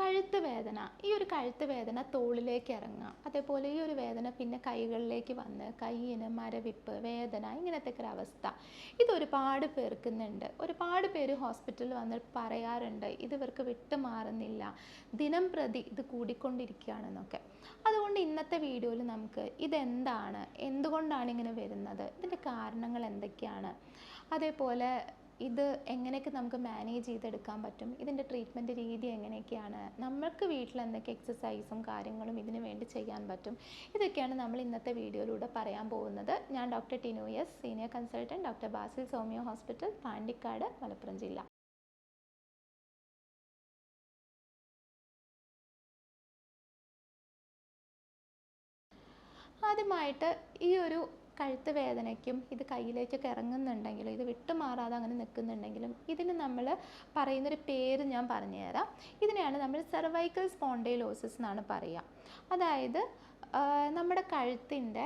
കഴുത്ത് വേദന. ഈ ഒരു കഴുത്ത് വേദന തോളിലേക്ക് ഇറങ്ങുക. അതേപോലെ ഈ ഒരു വേദന പിന്നെ കൈകളിലേക്ക് വന്ന് കയ്യിന് മരവിപ്പ് വേദന ഇങ്ങനത്തെ ഒരു അവസ്ഥ. ഇത് ഒരുപാട് പേർക്കുന്നുണ്ട്. ഒരുപാട് പേര് ഹോസ്പിറ്റലിൽ വന്ന് പറയാറുണ്ട് ഇത് ഇവർക്ക് വിട്ടുമാറുന്നില്ല ദിനം പ്രതി ഇത് കൂടിക്കൊണ്ടിരിക്കുകയാണെന്നൊക്കെ. അതുകൊണ്ട് ഇന്നത്തെ വീഡിയോയിൽ നമുക്ക് ഇതെന്താണ്? എന്തുകൊണ്ടാണ് ഇങ്ങനെ വരുന്നത്? ഇതിന്റെ കാരണങ്ങൾ എന്തൊക്കെയാണ്? അതേപോലെ ഇത് എങ്ങനെയൊക്കെ നമുക്ക് മാനേജ് ചെയ്തെടുക്കാൻ പറ്റും? ഇതിന്റെ ട്രീറ്റ്മെന്റ് രീതി എങ്ങനെയൊക്കെയാണ്? നമ്മൾക്ക് വീട്ടിൽ എന്തൊക്കെ എക്സസൈസും കാര്യങ്ങളും ഇതിനു വേണ്ടി ചെയ്യാൻ പറ്റും? ഇതൊക്കെയാണ് നമ്മൾ ഇന്നത്തെ വീഡിയോയിലൂടെ പറയാൻ പോകുന്നത്. ഞാൻ doctor Tinu S senior consultant doctor Basil സോമിയോ hospital Pandikkad Malappuram ജില്ല. ആദ്യമായിട്ട് ഈ ഒരു കഴുത്ത് വേദനയ്ക്കും ഇത് കയ്യിലേക്കൊക്കെ ഇറങ്ങുന്നുണ്ടെങ്കിലും ഇത് വിട്ടുമാറാതെ അങ്ങനെ നിൽക്കുന്നുണ്ടെങ്കിലും ഇതിന് നമ്മൾ പറയുന്നൊരു പേര് ഞാൻ പറഞ്ഞുതരാം. ഇതിനെയാണ് നമ്മൾ സെർവൈക്കൽ സ്പോണ്ടൈലോസിസ് എന്നാണ് പറയുക. അതായത് നമ്മുടെ കഴുത്തിന്റെ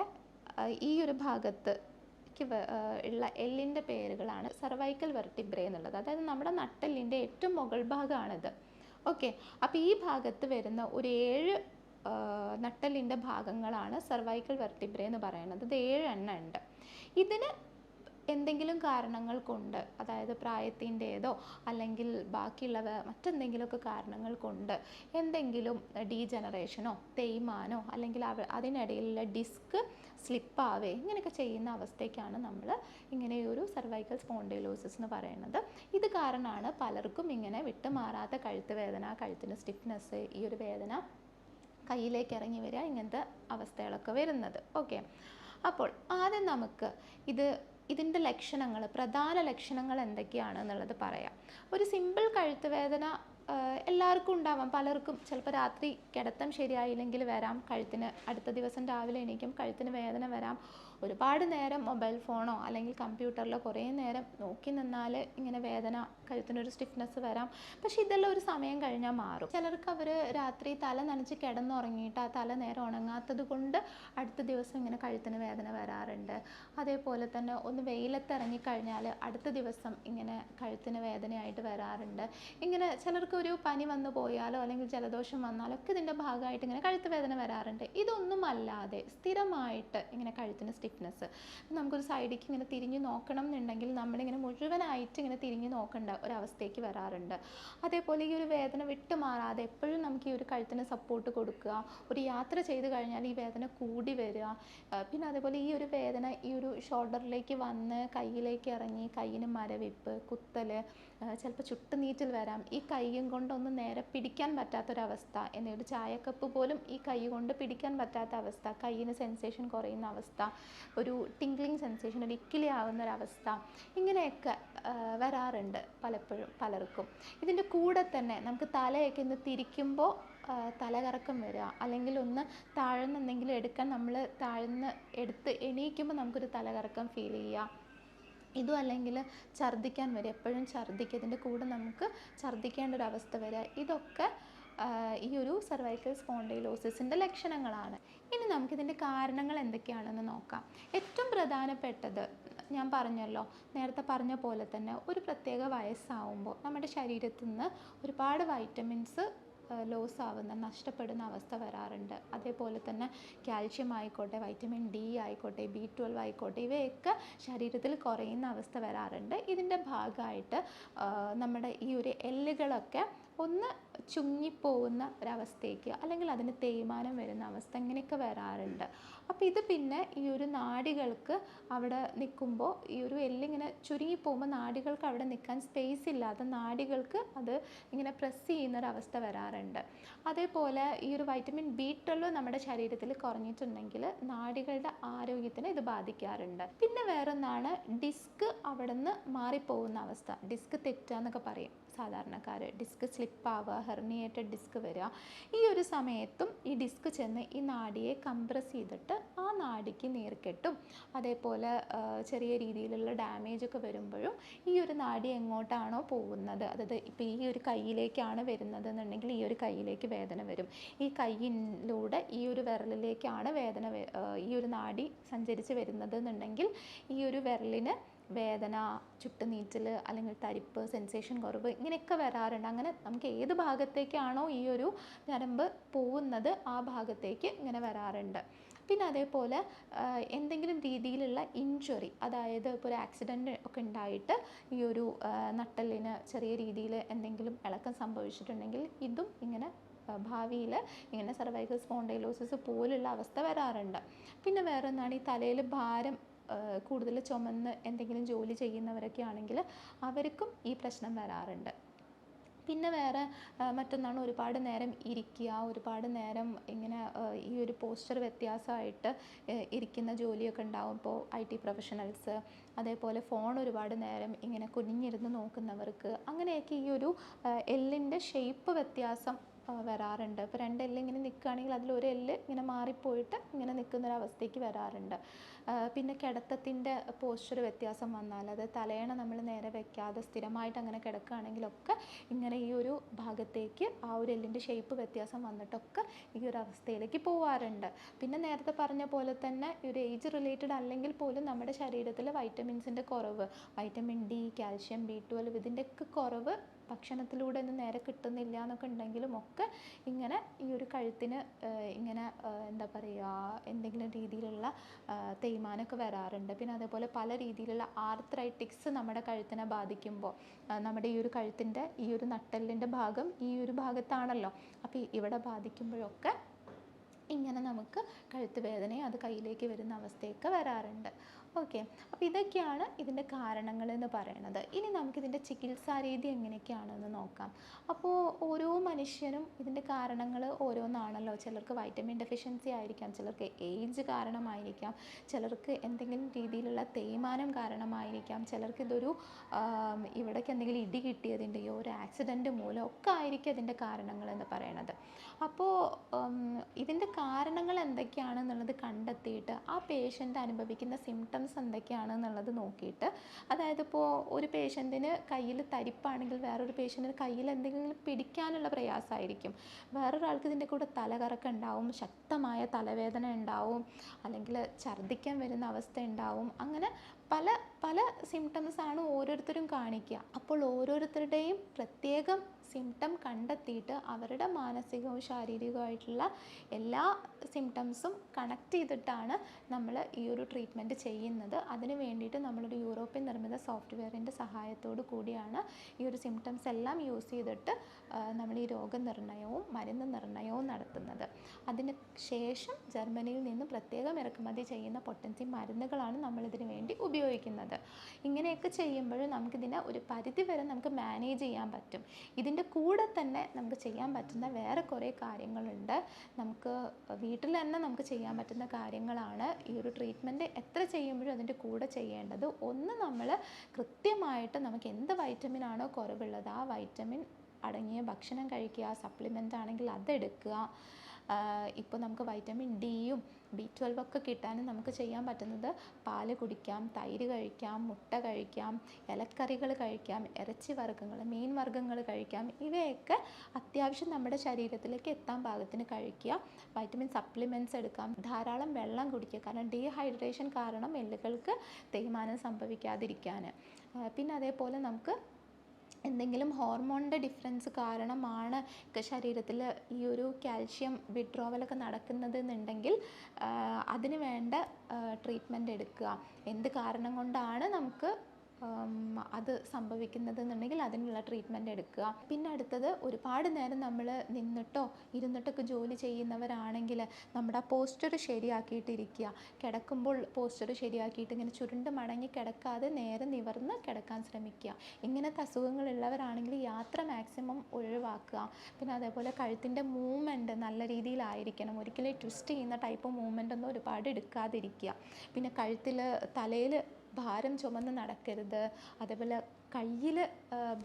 ഈ ഒരു ഭാഗത്ത് ഉള്ള എല്ലിന്റെ പേരുകളാണ് സർവൈക്കൽ വെർട്ടിബ്രേ എന്നുള്ളത്. അതായത് നമ്മുടെ നട്ടെല്ലിന്റെ ഏറ്റവും മുകൾ ഭാഗമാണിത്. ഓക്കെ? അപ്പോൾ ഈ ഭാഗത്ത് വരുന്ന ഒരു ഏഴ് ആ, നട്ടെല്ലിന്റെ ഭാഗങ്ങളാണ് സർവൈക്കൽ വെർട്ടിബ്ര എന്ന് പറയുന്നത്. ഇത് ഏഴ് എണ്ണം ഉണ്ട്. ഇതിന് എന്തെങ്കിലും കാരണങ്ങൾ കൊണ്ട് അതായത് പ്രായത്തിന്റേതോ അല്ലെങ്കിൽ ബാക്കിയുള്ള വേ- മറ്റെന്തെങ്കിലുമൊക്കെ കാരണങ്ങൾ കൊണ്ട് എന്തെങ്കിലും ഡീജനറേഷനോ തേയ്മാനോ അല്ലെങ്കിൽ അവ അതിനിടയിലുള്ള ഡിസ്ക് സ്ലിപ്പാവേ ഇങ്ങനെയൊക്കെ ചെയ്യുന്ന അവസ്ഥയ്ക്കാണ് നമ്മൾ ഇങ്ങനെ ഒരു സർവൈക്കൽ സ്പോണ്ടൈലോസിസ് എന്ന് പറയുന്നത്. ഇത് കാരണമാണ് പലർക്കും ഇങ്ങനെ വിട്ടുമാറാത്ത കഴുത്ത് വേദന കഴുത്തിന് സ്റ്റിഫ്നെസ് ഈ ഒരു വേദന കയ്യിലേക്ക് ഇറങ്ങി വരിക ഇങ്ങനത്തെ അവസ്ഥകളൊക്കെ വരുന്നത്. ഓക്കെ അപ്പോൾ ആദ്യം നമുക്ക് ഇത് ഇതിന്റെ ലക്ഷണങ്ങൾ പ്രധാന ലക്ഷണങ്ങൾ എന്തൊക്കെയാണ് എന്നുള്ളത് പറയാം. ഒരു സിമ്പിൾ കഴുത്ത് വേദന എല്ലാവർക്കും ഉണ്ടാവാം. പലർക്കും ചിലപ്പോൾ രാത്രി കിടത്തം ശരിയായില്ലെങ്കിൽ വരാം. കഴുത്തിന് അടുത്ത ദിവസം രാവിലെ എണീക്കും കഴുത്തിന് വേദന വരാം. ഒരുപാട് നേരം മൊബൈൽ ഫോണോ അല്ലെങ്കിൽ കമ്പ്യൂട്ടറിലോ കുറേ നേരം നോക്കി നിന്നാൽ ഇങ്ങനെ വേദന കഴുത്തിനൊരു സ്റ്റിഫ്നെസ് വരാം. പക്ഷെ ഇതെല്ലാം ഒരു സമയം കഴിഞ്ഞാൽ മാറും. ചിലർക്ക് അവർ രാത്രി തല നനച്ച് കിടന്നുറങ്ങിയിട്ട് ആ തല നേരം ഉണങ്ങാത്തത് കൊണ്ട് അടുത്ത ദിവസം ഇങ്ങനെ കഴുത്തിന് വേദന വരാറുണ്ട്. അതേപോലെ തന്നെ ഒന്ന് വെയിലത്ത് ഇറങ്ങിക്കഴിഞ്ഞാൽ അടുത്ത ദിവസം ഇങ്ങനെ കഴുത്തിന് വേദനയായിട്ട് വരാറുണ്ട്. ഇങ്ങനെ ചിലർക്ക് ഒരു പനി വന്നു പോയാലോ അല്ലെങ്കിൽ ജലദോഷം വന്നാലോ ഒക്കെ ഇതിന്റെ ഭാഗമായിട്ട് ഇങ്ങനെ കഴുത്ത് വേദന വരാറുണ്ട്. ഇതൊന്നും അല്ലാതെ സ്ഥിരമായിട്ട് ഇങ്ങനെ കഴുത്തിന് സ്റ്റിഫ്നെസ് നമുക്കൊരു സൈഡിലേക്ക് ഇങ്ങനെ തിരിഞ്ഞ് നോക്കണം എന്നുണ്ടെങ്കിൽ നമ്മളിങ്ങനെ മുഴുവനായിട്ട് ഇങ്ങനെ തിരിഞ്ഞ് നോക്കേണ്ട. ഒരവസ്ഥയ്ക്ക് വരാറുണ്ട്. അതേപോലെ ഈ ഒരു വേദന വിട്ടുമാറാതെ എപ്പോഴും നമുക്ക് ഈ ഒരു കഴുത്തിന് സപ്പോർട്ട് കൊടുക്കുക ഒരു യാത്ര ചെയ്ത് കഴിഞ്ഞാൽ ഈ വേദന കൂടി വരിക പിന്നെ അതേപോലെ ഈ ഒരു വേദന ഈ ഒരു ഷോൾഡറിലേക്ക് വന്ന് കയ്യിലേക്ക് ഇറങ്ങി കയ്യിന് മരവിപ്പ് കുത്തൽ ചിലപ്പോൾ ചുട്ടുനീറ്റൽ വരാം. ഈ കൈയും കൊണ്ടൊന്ന് നേരെ പിടിക്കാൻ പറ്റാത്തൊരവസ്ഥ. എന്നിട്ട് ചായക്കപ്പ് പോലും ഈ കൈ കൊണ്ട് പിടിക്കാൻ പറ്റാത്ത അവസ്ഥ. കയ്യിന് സെൻസേഷൻ കുറയുന്ന അവസ്ഥ. ഒരു ടിങ്ക്ലിങ് സെൻസേഷൻ ഒരു ഇക്കിലി ആവുന്ന ഒരവസ്ഥ ഇങ്ങനെയൊക്കെ വരാറുണ്ട് പലപ്പോഴും പലർക്കും. ഇതിന്റെ കൂടെ തന്നെ നമുക്ക് തലയൊക്കെ ഒന്ന് തിരിക്കുമ്പോൾ തലകറക്കം വരിക അല്ലെങ്കിൽ ഒന്ന് താഴ്ന്ന് എന്തെങ്കിലും എടുക്കാൻ നമ്മൾ താഴ്ന്ന് എടുത്ത് എണീക്കുമ്പോൾ നമുക്കൊരു തലകറക്കം ഫീൽ ചെയ്യുക ഇതും അല്ലെങ്കിൽ ഛർദ്ദിക്കാൻ വരിക എപ്പോഴും ഛർദ്ദിക്കുക ഇതിന്റെ കൂടെ നമുക്ക് ഛർദ്ദിക്കേണ്ട ഒരു അവസ്ഥ വരിക ഇതൊക്കെ ഈ ഒരു സർവൈക്കൽ സ്പോണ്ടൈലോസിസിന്റെ ലക്ഷണങ്ങളാണ്. ഇനി നമുക്കിതിന്റെ കാരണങ്ങൾ എന്തൊക്കെയാണെന്ന് നോക്കാം. ഏറ്റവും പ്രധാനപ്പെട്ടത് ഞാൻ പറഞ്ഞല്ലോ നേരത്തെ പറഞ്ഞ പോലെ തന്നെ ഒരു പ്രത്യേക വയസ്സാവുമ്പോൾ നമ്മുടെ ശരീരത്തിൽ നിന്ന് ഒരുപാട് വൈറ്റമിൻസ് ലോസ് ആവുന്ന നഷ്ടപ്പെടുന്ന അവസ്ഥ വരാറുണ്ട്. അതേപോലെ തന്നെ കാൽഷ്യം ആയിക്കോട്ടെ വൈറ്റമിൻ ഡി ആയിക്കോട്ടെ ബി ട്വൽവ് ആയിക്കോട്ടെ ഇവയൊക്കെ ശരീരത്തിൽ കുറയുന്ന അവസ്ഥ വരാറുണ്ട്. ഇതിന്റെ ഭാഗമായിട്ട് നമ്മുടെ ഈ ഒരു എല്ലുകളൊക്കെ ഒന്ന് ചുങ്ങിപ്പോകുന്ന ഒരവസ്ഥയ്ക്ക് അല്ലെങ്കിൽ അതിന് തേയ്മാനം വരുന്ന അവസ്ഥ ഇങ്ങനെയൊക്കെ വരാറുണ്ട്. അപ്പോൾ ഇത് പിന്നെ ഈ ഒരു നാടികൾക്ക് അവിടെ നിൽക്കുമ്പോൾ ഈ ഒരു എല്ലിങ്ങനെ ചുരുങ്ങിപ്പോകുമ്പോൾ നാടികൾക്ക് അവിടെ നിൽക്കാൻ സ്പേസ് ഇല്ലാതെ നാടികൾക്ക് അത് ഇങ്ങനെ പ്രസ് ചെയ്യുന്നൊരവസ്ഥ വരാറുണ്ട്. അതേപോലെ ഈ ഒരു വൈറ്റമിൻ ബി ട്വൽവ് നമ്മുടെ ശരീരത്തിൽ കുറഞ്ഞിട്ടുണ്ടെങ്കിൽ നാടികളുടെ ആരോഗ്യത്തിനെ ഇത് ബാധിക്കാറുണ്ട്. പിന്നെ വേറൊന്നാണ് ഡിസ്ക് അവിടെ നിന്ന് മാറിപ്പോകുന്ന അവസ്ഥ. ഡിസ്ക് തെറ്റുക എന്നൊക്കെ പറയും. സാധാരണക്കാർ ഡിസ്ക് സ്ലിപ്പാവുക ഹെർണിയേറ്റഡ് ഡിസ്ക് വരിക ഈ ഒരു സമയത്തും ഈ ഡിസ്ക് ചെന്ന് ഈ നാടിയെ കംപ്രസ് ചെയ്തിട്ട് ആ നാടിക്ക് നീർക്കെട്ടും അതേപോലെ ചെറിയ രീതിയിലുള്ള ഡാമേജ് ഒക്കെ വരുമ്പോഴും ഈ ഒരു നാടി എങ്ങോട്ടാണോ പോകുന്നത്? അതായത് ഇപ്പോൾ ഈ ഒരു കയ്യിലേക്കാണ് വരുന്നത് എന്നുണ്ടെങ്കിൽ ഈ ഒരു കയ്യിലേക്ക് വേദന വരും. ഈ കയ്യിലൂടെ ഈ ഒരു വിരലിലേക്കാണ് വേദന ഈ ഒരു നാടി സഞ്ചരിച്ച് വരുന്നത് എന്നുണ്ടെങ്കിൽ ഈ ഒരു വിരലിന് വേദന ചുട്ടുനീറ്റൽ അല്ലെങ്കിൽ തരിപ്പ് സെൻസേഷൻ കുറവ് ഇങ്ങനെയൊക്കെ വരാറുണ്ട്. അങ്ങനെ നമുക്ക് ഏത് ഭാഗത്തേക്കാണോ ഈ ഒരു ഞരമ്പ് പോകുന്നത് ആ ഭാഗത്തേക്ക് ഇങ്ങനെ വരാറുണ്ട്. പിന്നെ അതേപോലെ എന്തെങ്കിലും രീതിയിലുള്ള ഇഞ്ചുറി അതായത് ഇപ്പോൾ ഒരു ആക്സിഡന്റ് ഒക്കെ ഉണ്ടായിട്ട് ഈ ഒരു നട്ടലിന് ചെറിയ രീതിയിൽ എന്തെങ്കിലും ഇളക്കം സംഭവിച്ചിട്ടുണ്ടെങ്കിൽ ഇതും ഇങ്ങനെ ഭാവിയിൽ ഇങ്ങനെ സർവൈക്കൽ സ്പോണ്ടൈലോസിസ് പോലുള്ള അവസ്ഥ വരാറുണ്ട്. പിന്നെ വേറെ ഒന്നാണ് ഈ തലയിൽ ഭാരം കൂടുതൽ ചുമന്ന് എന്തെങ്കിലും ജോലി ചെയ്യുന്നവരൊക്കെ ആണെങ്കിൽ അവർക്കും ഈ പ്രശ്നം വരാറുണ്ട്. പിന്നെ വേറെ മറ്റൊന്നാണ് ഒരുപാട് നേരം ഇരിക്കുക ഒരുപാട് നേരം ഇങ്ങനെ ഈ ഒരു പോസ്റ്റർ വ്യത്യാസമായിട്ട് ഇരിക്കുന്ന ജോലിയൊക്കെ ഉണ്ടാവും. ഇപ്പോൾ ഐ ടി പ്രൊഫഷണൽസ് അതേപോലെ ഫോൺ ഒരുപാട് നേരം ഇങ്ങനെ കുനിഞ്ഞിരുന്ന് നോക്കുന്നവർക്ക് അങ്ങനെയൊക്കെ ഈ ഒരു എല്ലിന്റെ ഷേപ്പ് വ്യത്യാസം വരാറുണ്ട്. ഇപ്പോൾ രണ്ട് എല്ല് ഇങ്ങനെ നിൽക്കുകയാണെങ്കിൽ അതിൽ ഒരു എല്ല് ഇങ്ങനെ മാറിപ്പോയിട്ട് ഇങ്ങനെ നിൽക്കുന്നൊരവസ്ഥയ്ക്ക് വരാറുണ്ട്. പിന്നെ കിടത്തത്തിന്റെ പോസ്ചർ വ്യത്യാസം വന്നാൽ അത് തലയണ നമ്മൾ നേരെ വെക്കാതെ സ്ഥിരമായിട്ട് അങ്ങനെ കിടക്കുകയാണെങ്കിലൊക്കെ ഇങ്ങനെ ഈ ഒരു ഭാഗത്തേക്ക് ആ ഒരു എല്ലിന്റെ ഷേപ്പ് വ്യത്യാസം വന്നിട്ടൊക്കെ ഈ ഒരു അവസ്ഥയിലേക്ക് പോവാറുണ്ട്. പിന്നെ നേരത്തെ പറഞ്ഞ പോലെ തന്നെ ഈ ഒരു ഏജ് റിലേറ്റഡ് അല്ലെങ്കിൽ പോലും നമ്മുടെ ശരീരത്തിൽ വൈറ്റമിൻസിന്റെ കുറവ് vitamin D calcium B twelve ഇതിന്റെയൊക്കെ കുറവ് ഭക്ഷണത്തിലൂടെ ഒന്നും നേരെ കിട്ടുന്നില്ല എന്നൊക്കെ ഉണ്ടെങ്കിലും ഒക്കെ ഇങ്ങനെ ഈ ഒരു കഴുത്തിന് ഇങ്ങനെ എന്താ പറയുക എന്തെങ്കിലും രീതിയിലുള്ള തേയ്മാനമൊക്കെ വരാറുണ്ട്. പിന്നെ അതേപോലെ പല രീതിയിലുള്ള ആർത്രൈറ്റിക്സ് നമ്മുടെ കഴുത്തിനെ ബാധിക്കുമ്പോൾ നമ്മുടെ ഈ ഒരു കഴുത്തിന്റെ ഈ ഒരു നട്ടെല്ലിന്റെ ഭാഗം ഈ ഒരു ഭാഗത്താണല്ലോ. അപ്പോൾ ഇവിടെ ബാധിക്കുമ്പോഴൊക്കെ ഇങ്ങനെ നമുക്ക് കഴുത്ത് വേദനയും അത് കയ്യിലേക്ക് വരുന്ന അവസ്ഥയൊക്കെ വരാറുണ്ട്. ഓക്കെ. അപ്പോൾ ഇതൊക്കെയാണ് ഇതിന്റെ കാരണങ്ങൾ എന്ന് പറയുന്നത്. ഇനി നമുക്കിതിന്റെ ചികിത്സാരീതി എങ്ങനെയൊക്കെയാണെന്ന് നോക്കാം. അപ്പോൾ ഓരോ മനുഷ്യനും ഇതിന്റെ കാരണങ്ങൾ ഓരോന്നാണല്ലോ. ചിലർക്ക് വൈറ്റമിൻ ഡെഫിഷ്യൻസി ആയിരിക്കാം ചിലർക്ക് ഏജ് കാരണമായിരിക്കാം ചിലർക്ക് എന്തെങ്കിലും രീതിയിലുള്ള തേയ്മാനം കാരണമായിരിക്കാം ചിലർക്ക് ഇതൊരു ഇവിടേക്ക് എന്തെങ്കിലും ഇടി കിട്ടിയതിന്റെയോ ഒരു ആക്സിഡന്റ് മൂലം ഒക്കെ ആയിരിക്കും അതിന്റെ കാരണങ്ങൾ എന്ന് പറയുന്നത്. അപ്പോൾ ഇതിന്റെ കാരണങ്ങൾ എന്തൊക്കെയാണെന്നുള്ളത് കണ്ടെത്തിയിട്ട് ആ പേഷ്യന്റ് അനുഭവിക്കുന്ന സിംറ്റംസ് എന്തൊക്കെയാണെന്നുള്ളത് നോക്കിയിട്ട്. അതായത് ഇപ്പോൾ ഒരു പേഷ്യന്റിന് കയ്യിൽ തരിപ്പാണെങ്കിൽ വേറൊരു പേഷ്യന്റിന് കയ്യിൽ എന്തെങ്കിലും പിടിക്കാനുള്ള പ്രയാസമായിരിക്കും. വേറൊരാൾക്ക് ഇതിന്റെ കൂടെ തലകറക്കം ഉണ്ടാവും ശക്തമായ തലവേദന ഉണ്ടാവും അല്ലെങ്കിൽ ഛർദ്ദിക്കാൻ വരുന്ന അവസ്ഥ ഉണ്ടാവും. അങ്ങനെ പല പല സിംറ്റംസ് ആണ് ഓരോരുത്തരും കാണിക്കുക. അപ്പോൾ ഓരോരുത്തരുടെയും പ്രത്യേകം സിംറ്റം കണ്ടെത്തിയിട്ട് അവരുടെ മാനസികവും ശാരീരികവുമായിട്ടുള്ള എല്ലാ സിംറ്റംസും കണക്ട് ചെയ്തിട്ടാണ് നമ്മൾ ഈ ഒരു ട്രീറ്റ്മെന്റ് ചെയ്യുന്നത്. അതിന് വേണ്ടിയിട്ട് നമ്മളൊരു യൂറോപ്യൻ നിർമ്മിത സോഫ്റ്റ്വെയറിന്റെ സഹായത്തോടു കൂടിയാണ് ഈ ഒരു സിംറ്റംസ് എല്ലാം യൂസ് ചെയ്തിട്ട് നമ്മൾ ഈ രോഗനിർണയവും മരുന്ന് നിർണയവും നടത്തുന്നത്. അതിന് ശേഷം ജർമ്മനിയിൽ നിന്ന് പ്രത്യേകം ഇറക്കുമതി ചെയ്യുന്ന പൊട്ടൻസി മരുന്നുകളാണ് നമ്മളിതിന് വേണ്ടി ഉപയോഗിക്കുന്നത്. ഇങ്ങനെയൊക്കെ ചെയ്യുമ്പോൾ നമുക്കിതിനെ ഒരു പരിധി വരെ നമുക്ക് മാനേജ് ചെയ്യാൻ പറ്റും. ഇതിന്റെ കൂടെ തന്നെ നമുക്ക് ചെയ്യാൻ പറ്റുന്ന വേറെ കുറേ കാര്യങ്ങളുണ്ട്. നമുക്ക് വീട്ടിൽ തന്നെ നമുക്ക് ചെയ്യാൻ പറ്റുന്ന കാര്യങ്ങളാണ്. ഈ ഒരു ട്രീറ്റ്മെന്റ് എത്ര ചെയ്യുമ്പോഴും അതിന്റെ കൂടെ ചെയ്യേണ്ടത്. ഒന്ന് നമ്മൾ കൃത്യമായിട്ട് നമുക്ക് എന്ത് വൈറ്റമിൻ ആണോ കുറവുള്ളത് ആ വൈറ്റമിൻ അടങ്ങിയ ഭക്ഷണം കഴിക്കുക സപ്ലിമെന്റ് ആണെങ്കിൽ അതെടുക്കുക. ഇപ്പോൾ നമുക്ക് വൈറ്റമിൻ ഡിയും ബി ട്വൽവ് ഒക്കെ കിട്ടാനും നമുക്ക് ചെയ്യാൻ പറ്റുന്നത് പാൽ കുടിക്കാം തൈര് കഴിക്കാം മുട്ട കഴിക്കാം ഇലക്കറികൾ കഴിക്കാം ഇറച്ചി വർഗങ്ങൾ മീൻ വർഗങ്ങൾ കഴിക്കാം. ഇവയൊക്കെ അത്യാവശ്യം നമ്മുടെ ശരീരത്തിലേക്ക് എത്താൻ പാകത്തിന് കഴിക്കുക. വൈറ്റമിൻ സപ്ലിമെന്റ്സ് എടുക്കാം. ധാരാളം വെള്ളം കുടിക്കുക. കാരണം ഡീഹൈഡ്രേഷൻ കാരണം എല്ലുകൾക്ക് തേയ്മാനം സംഭവിക്കാതിരിക്കാൻ. പിന്നെ അതേപോലെ നമുക്ക് എന്തെങ്കിലും ഹോർമോണിന്റെ ഡിഫറൻസ് കാരണമാണ് ശരീരത്തിൽ ഈ ഒരു കാൽഷ്യം വിഡ്രോവലൊക്കെ നടക്കുന്നത് എന്നുണ്ടെങ്കിൽ അതിന് വേണ്ട ട്രീറ്റ്മെന്റ് എടുക്കുക. എന്ത് കാരണം കൊണ്ടാണ് നമുക്ക് അത് സംഭവിക്കുന്നത് എന്നുണ്ടെങ്കിൽ അതിനുള്ള ട്രീറ്റ്മെന്റ് എടുക്കുക. പിന്നെ അടുത്തത് ഒരുപാട് നേരം നമ്മൾ നിന്നിട്ടോ ഇരുന്നിട്ടൊക്കെ ജോലി ചെയ്യുന്നവരാണെങ്കിൽ നമ്മുടെ പോസ്റ്റർ ശരിയാക്കിയിട്ടിരിക്കുക. കിടക്കുമ്പോൾ പോസ്റ്റർ ശരിയാക്കിയിട്ട് ഇങ്ങനെ ചുരുണ്ട് മടങ്ങി കിടക്കാതെ നേരെ നിവർന്ന് കിടക്കാൻ ശ്രമിക്കുക. ഇങ്ങനത്തെ അസുഖങ്ങളുള്ളവരാണെങ്കിൽ യാത്ര മാക്സിമം ഒഴിവാക്കുക. പിന്നെ അതേപോലെ കഴുത്തിന്റെ മൂവ്മെന്റ് നല്ല രീതിയിലായിരിക്കണം. ഒരിക്കലും ട്വിസ്റ്റ് ചെയ്യുന്ന ടൈപ്പ് മൂവ്മെന്റ് ഒന്നും ഒരുപാട് എടുക്കാതിരിക്കുക. പിന്നെ കഴുത്തിൽ തലയിൽ ഭാരം ചുമന്ന് നടക്കരുത്. അതേപോലെ കയ്യിൽ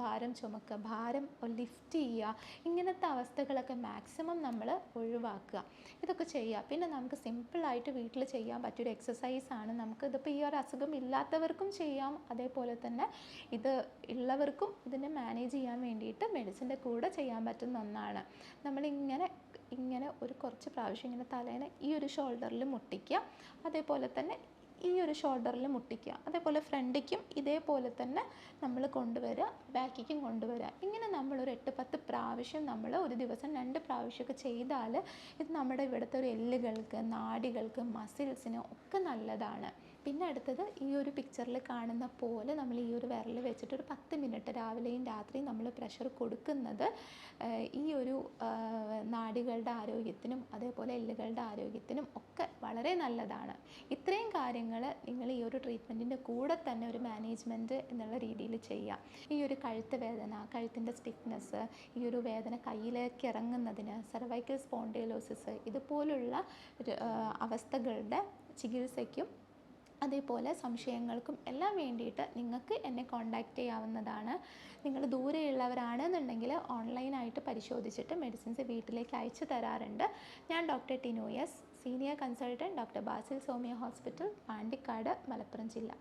ഭാരം ചുമക്കുക ഭാരം ലിഫ്റ്റ് ചെയ്യുക ഇങ്ങനത്തെ അവസ്ഥകളൊക്കെ മാക്സിമം നമ്മൾ ഒഴിവാക്കുക. ഇതൊക്കെ ചെയ്യുക. പിന്നെ നമുക്ക് സിമ്പിളായിട്ട് വീട്ടിൽ ചെയ്യാൻ പറ്റിയൊരു എക്സസൈസാണ് നമുക്ക് ഇതിപ്പോൾ ഈ ഒരു അസുഖം ഇല്ലാത്തവർക്കും ചെയ്യാം. അതേപോലെ തന്നെ ഇത് ഉള്ളവർക്കും ഇതിനെ മാനേജ് ചെയ്യാൻ വേണ്ടിയിട്ട് മെഡിസിന്റെ കൂടെ ചെയ്യാൻ പറ്റുന്ന ഒന്നാണ്. നമ്മളിങ്ങനെ ഇങ്ങനെ ഒരു കുറച്ച് പ്രാവശ്യം ഇങ്ങനെ തലേനെ ഈ ഒരു ഷോൾഡറിൽ മുട്ടിക്കുക. അതേപോലെ തന്നെ ഈ ഒരു ഷോൾഡറിൽ മുട്ടിക്കുക. അതേപോലെ ഫ്രണ്ടിക്കും ഇതേപോലെ തന്നെ നമ്മൾ കൊണ്ടുവരിക ബാക്കിക്കും കൊണ്ടുവരിക. ഇങ്ങനെ നമ്മൾ ഒരു എട്ട് പത്ത് പ്രാവശ്യം നമ്മൾ ഒരു ദിവസം രണ്ട് പ്രാവശ്യമൊക്കെ ചെയ്താൽ ഇത് നമ്മുടെ ഇവിടുത്തെ ഒരു എല്ലുകൾക്ക് നാഡികൾക്ക് മസിൽസിന് ഒക്കെ നല്ലതാണ്. പിന്നെ അടുത്തത് ഈ ഒരു പിക്ചറിൽ കാണുന്ന പോലെ നമ്മൾ ഈ ഒരു വിരൽ വെച്ചിട്ട് ഒരു പത്ത് മിനിറ്റ് രാവിലെയും രാത്രിയും നമ്മൾ പ്രഷർ കൊടുക്കുന്നത് ഈ ഒരു നാടികളുടെ ആരോഗ്യത്തിനും അതേപോലെ എല്ലുകളുടെ ആരോഗ്യത്തിനും ഒക്കെ വളരെ നല്ലതാണ്. ഇത്രയും കാര്യങ്ങൾ നിങ്ങൾ ഈ ഒരു ട്രീറ്റ്മെന്റിന്റെ കൂടെ തന്നെ ഒരു മാനേജ്മെന്റ് എന്നുള്ള രീതിയിൽ ചെയ്യാം ഈ ഒരു കഴുത്ത് വേദന കഴുത്തിന്റെ സ്റ്റിഫ്നെസ് ഈ ഒരു വേദന കയ്യിലേക്ക് ഇറങ്ങുന്നതിന് സെർവൈക്കൽ സ്പോണ്ടിലോസിസ് ഇതുപോലുള്ള അവസ്ഥകളുടെ ചികിത്സയ്ക്കും അതേപോലെ സംശയങ്ങൾക്കും എല്ലാം വേണ്ടിയിട്ട് നിങ്ങൾക്ക് എന്നെ കോൺടാക്റ്റ് ചെയ്യാവുന്നതാണ്. നിങ്ങൾ ദൂരെയുള്ളവരാണെന്നുണ്ടെങ്കിൽ ഓൺലൈനായിട്ട് പരിശോധിച്ചിട്ട് മെഡിസിൻസ് വീട്ടിലേക്ക് അയച്ചു തരാറുണ്ട്. ഞാൻ ഡോക്ടർ ടിനോയസ് സീനിയർ കൺസൾട്ടന്റ് ഡോക്ടർ ബാസിൽ സോമിയ ഹോസ്പിറ്റൽ പാണ്ടിക്കാട് മലപ്പുറം ജില്ല.